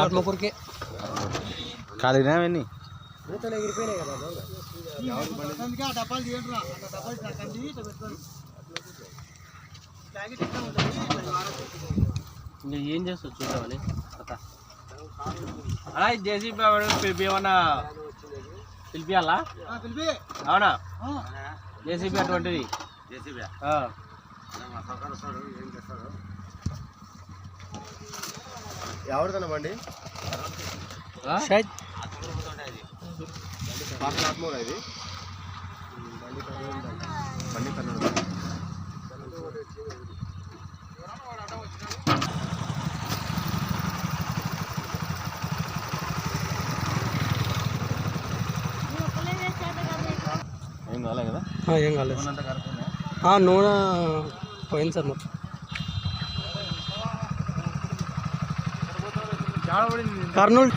ఆత్మకూరుకే ఖాళీనా అవన్నీ? ఇంకా ఏం చేస్తావు చూద్దామని? కథ అలా జేసీబీ పిలిపి ఏమన్నా పిలిపియాలా? అవునా? జేసీబీ అటువంటిది. ఆ. ఎవరిదన్న బండి ఆత్మూరా ఇది బండి ఏం కాలే కదా? ఏం కాలేదు. ఆ, నూనె పోయింది సార్ మొత్తం. కర్నూలు